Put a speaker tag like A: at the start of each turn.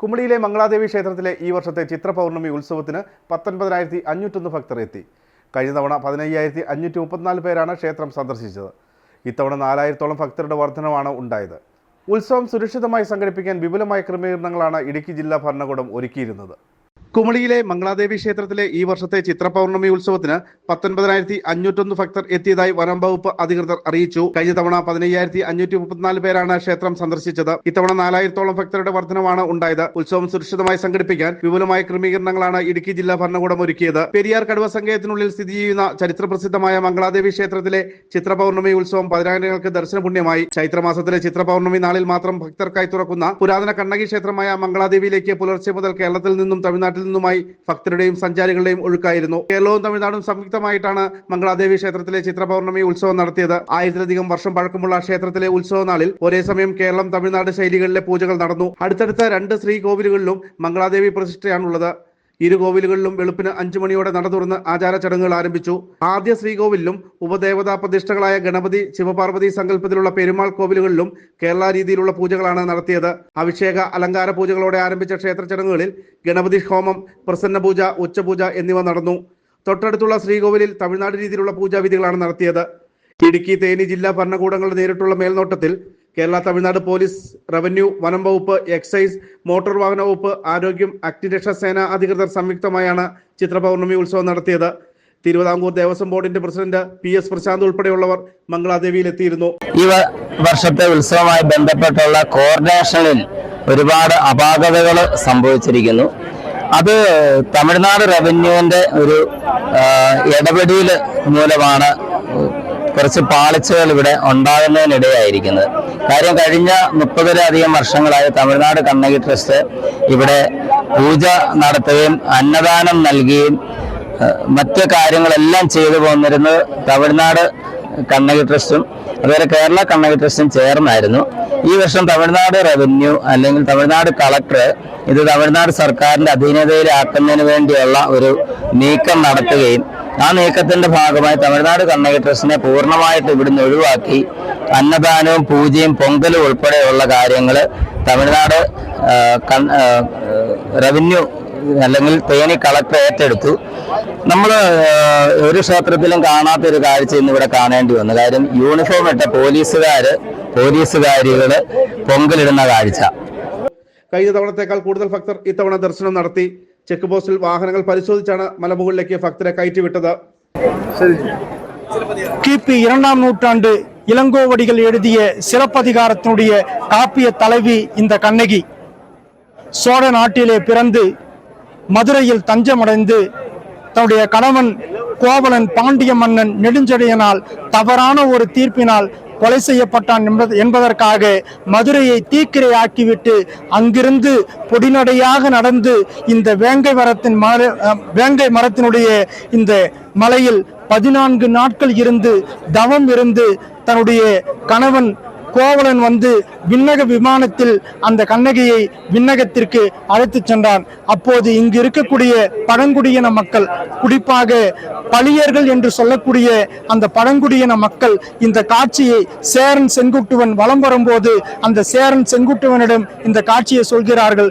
A: കുമളിയിലെ മംഗളാദേവി ക്ഷേത്രത്തിലെ ഈ വർഷത്തെ ചിത്ര പൗർണമി ഉത്സവത്തിന് പത്തൊൻപതിനായിരത്തി അഞ്ഞൂറ്റൊന്ന് ഭക്തർ എത്തി കഴിഞ്ഞ തവണ പതിനയ്യായിരത്തി അഞ്ഞൂറ്റി മുപ്പത്തിനാല് പേരാണ് ക്ഷേത്രം സന്ദർശിച്ചത്. ഇത്തവണ നാലായിരത്തോളം ഭക്തരുടെ വർധനമാണ് ഉണ്ടായത്. ഉത്സവം സുരക്ഷിതമായി സംഘടിപ്പിക്കാൻ വിപുലമായ ക്രമീകരണങ്ങളാണ് ഇടുക്കി ജില്ലാ ഭരണകൂടം ഒരുക്കിയിരുന്നത്. കുമളിയിലെ മംഗളാദേവി ക്ഷേത്രത്തിലെ ഈ വർഷത്തെ ചിത്രപൗർണമി ഉത്സവത്തിന് പത്തൊൻപതിനായിരത്തി അഞ്ഞൂറ്റൊന്ന് ഭക്തർ എത്തിയതായി വനം വകുപ്പ് അധികൃതർ അറിയിച്ചു. കഴിഞ്ഞ തവണ പതിനയ്യായിരത്തി അഞ്ഞൂറ്റി മുപ്പത്തിനാല് പേരാണ് ക്ഷേത്രം സന്ദർശിച്ചത്. ഇത്തവണ നാലായിരത്തോളം ഭക്തരുടെ വർധനമാണ് ഉണ്ടായത്. ഉത്സവം സുരക്ഷിതമായി സംഘടിപ്പിക്കാൻ വിപുലമായ ക്രമീകരണങ്ങളാണ് ഇടുക്കി ജില്ലാ ഭരണകൂടം ഒരുക്കിയത്. പെരിയാർ കടുവ സങ്കേതത്തിനുള്ളിൽ സ്ഥിതി ചെയ്യുന്ന ചരിത്രപ്രസിദ്ധമായ മംഗളാദേവി ക്ഷേത്രത്തിലെ ചിത്രപൗർണമി ഉത്സവം പതിനായിരങ്ങൾക്ക് ദർശന പുണ്യമായി ചൈത്രമാസത്തിലെ ചിത്രപൗർണമി നാളിൽ മാത്രം ഭക്തർക്കായി തുറക്കുന്ന പുരാതന കണ്ണകി ക്ഷേത്രമായ മംഗളാദേവിയിലേക്ക് പുലർച്ചെ മുതൽ കേരളത്തിൽ നിന്നും തമിഴ്നാട്ടിൽ നിന്നുമായി ഭക്തരുടെയും സഞ്ചാരികളുടെയും ഒഴുക്കായിരുന്നു. കേരളവും തമിഴ്നാടും സംയുക്തമായിട്ടാണ് മംഗളാദേവി ക്ഷേത്രത്തിലെ ചിത്രപൗർണമി ഉത്സവം നടത്തിയത്. ആയിരത്തിലധികം വർഷം പഴക്കമുള്ള ക്ഷേത്രത്തിലെ ഉത്സവനാളിൽ ഒരേ സമയം കേരളം തമിഴ്നാട് ശൈലികളിലെ പൂജകൾ നടന്നു. അടുത്തടുത്ത രണ്ട് ശ്രീകോവിലുകളിലും മംഗളാദേവി പ്രതിഷ്ഠയാണുള്ളത്. ഇരു കോവിലുകളിലും വെളുപ്പിന് അഞ്ചു മണിയോടെ നട തുറന്ന് ആചാര ചടങ്ങുകൾ ആരംഭിച്ചു. ആദ്യ ശ്രീകോവിലും ഉപദേവതാ പ്രതിഷ്ഠകളായ ഗണപതി ശിവപാർവതി സങ്കല്പത്തിലുള്ള പെരുമാൾ കോവിലുകളിലും കേരള രീതിയിലുള്ള പൂജകളാണ് നടത്തിയത്. അഭിഷേക അലങ്കാര പൂജകളോടെ ആരംഭിച്ച ക്ഷേത്ര ചടങ്ങുകളിൽ ഗണപതി ഹോമം പ്രസന്ന പൂജ ഉച്ചപൂജ എന്നിവ നടന്നു. തൊട്ടടുത്തുള്ള ശ്രീകോവിലിൽ തമിഴ്നാട് രീതിയിലുള്ള പൂജാവിധികളാണ് നടത്തിയത്. ഇടുക്കി തേനി ജില്ലാ ഭരണകൂടങ്ങളുടെ നേരിട്ടുള്ള മേൽനോട്ടത്തിൽ കേരള തമിഴ്നാട് പോലീസ് റവന്യൂ വനം വകുപ്പ് എക്സൈസ് മോട്ടോർ വാഹന വകുപ്പ് ആരോഗ്യം അഗ്നിരക്ഷാ സേന അധികൃതർ സംയുക്തമായാണ് ചിത്രപൗർണമി ഉത്സവം നടത്തിയത്. തിരുവിതാംകൂർ ദേവസ്വം ബോർഡിന്റെ പ്രസിഡന്റ് പി എസ് പ്രശാന്ത് ഉൾപ്പെടെയുള്ളവർ മംഗളാദേവിയിൽ എത്തിയിരുന്നു
B: ഈ വർഷത്തെ ഉത്സവമായി ബന്ധപ്പെട്ടുള്ള കോർഡിനേഷനിൽ ഒരുപാട് അപാകതകൾ സംഭവിച്ചിരിക്കുന്നു. അത് തമിഴ്നാട് റവന്യൂവിന്റെ ഒരു ഇടപെടിയിൽ മൂലമാണ് കുറച്ച് പാളിച്ചകൾ ഇവിടെ ഉണ്ടാകുന്നതിനിടയായിരിക്കുന്നത്. കാര്യം കഴിഞ്ഞ മുപ്പതിലധികം വർഷങ്ങളായി തമിഴ്നാട് കണ്ണകി ട്രസ്റ്റ് ഇവിടെ പൂജ നടത്തുകയും അന്നദാനം നൽകുകയും മറ്റു കാര്യങ്ങളെല്ലാം ചെയ്തു പോന്നിരുന്നത് തമിഴ്നാട് കണ്ണകി ട്രസ്റ്റും അതുപോലെ കേരള കണ്ണകി ട്രസ്റ്റും ചേർന്നായിരുന്നു. ഈ വർഷം തമിഴ്നാട് റവന്യൂ അല്ലെങ്കിൽ തമിഴ്നാട് കളക്ടർ ഇത് തമിഴ്നാട് സർക്കാരിന്റെ അധീനതയിലാക്കുന്നതിന് വേണ്ടിയുള്ള ഒരു നീക്കം നടത്തുകയും ആ നീക്കത്തിന്റെ ഭാഗമായി തമിഴ്നാട് കണ്ണകി ട്രസ്റ്റിനെ പൂർണമായിട്ട് ഇവിടുന്ന് ഒഴിവാക്കി അന്നദാനവും പൂജയും പൊങ്കലും ഉൾപ്പെടെയുള്ള കാര്യങ്ങൾ തമിഴ്നാട് റവന്യൂ അല്ലെങ്കിൽ തേനി കളക്ടർ ഏറ്റെടുത്തു. നമ്മൾ ഒരു ക്ഷേത്രത്തിലും കാണാത്ത ഒരു കാഴ്ച ഇന്ന് ഇവിടെ കാണേണ്ടി വന്നു. കാര്യം യൂണിഫോം ഇട്ട പോലീസുകാര് പോലീസുകാരികൾ പൊങ്കലിടുന്ന കാഴ്ച.
A: കഴിഞ്ഞ തവണത്തേക്കാൾ കൂടുതൽ ഭക്തർ ഇത്തവണ ദർശനം നടത്തി. ചെക്ക് പോസ്റ്റിൽ വാഹനങ്ങൾ പരിശോധിച്ചാണ് മലമുകളിലേക്ക് ഭക്തരെ കയറ്റിവിട്ടത്
C: கிபி இரண்டாம் நூற்றாண்டு இளங்கோவடிகள் எழுதிய சிலப்பதிகாரத்தினுடைய காப்பிய தலைவி இந்த கண்ணகி சோழ நாட்டிலே பிறந்து மதுரையில் தஞ்சமடைந்து தன்னுடைய கணவன் கோவலன் பாண்டிய மன்னன் நெடுஞ்செழியனால் தவறான ஒரு தீர்ப்பினால் கொலை செய்யப்பட்டான் என்பது என்பதற்காக மதுரையை தீக்கிரையாக்கிவிட்டு அங்கிருந்து பொடிநடையாக நடந்து இந்த வேங்கை மரத்தின் மர அஹ், வேங்கை மரத்தினுடைய இந்த மலையில் பதினான்கு நாட்கள் இருந்து தவம் இருந்து தன்னுடைய கணவன் கோவலன் வந்து விண்ணக விமானத்தில் அந்த கண்ணகியை விண்ணகத்திற்கு அழைத்துச் சென்றான். அப்போது இங்கு இருக்கக்கூடிய பழங்குடியின மக்கள் குறிப்பாக பளியர்கள் என்று சொல்லக்கூடிய அந்த பழங்குடியின மக்கள் இந்த காட்சியை சேரன் செங்குட்டுவன் வலம் வரும்போது அந்த சேரன் செங்குட்டுவனிடம் இந்த காட்சியை சொல்கிறார்கள்.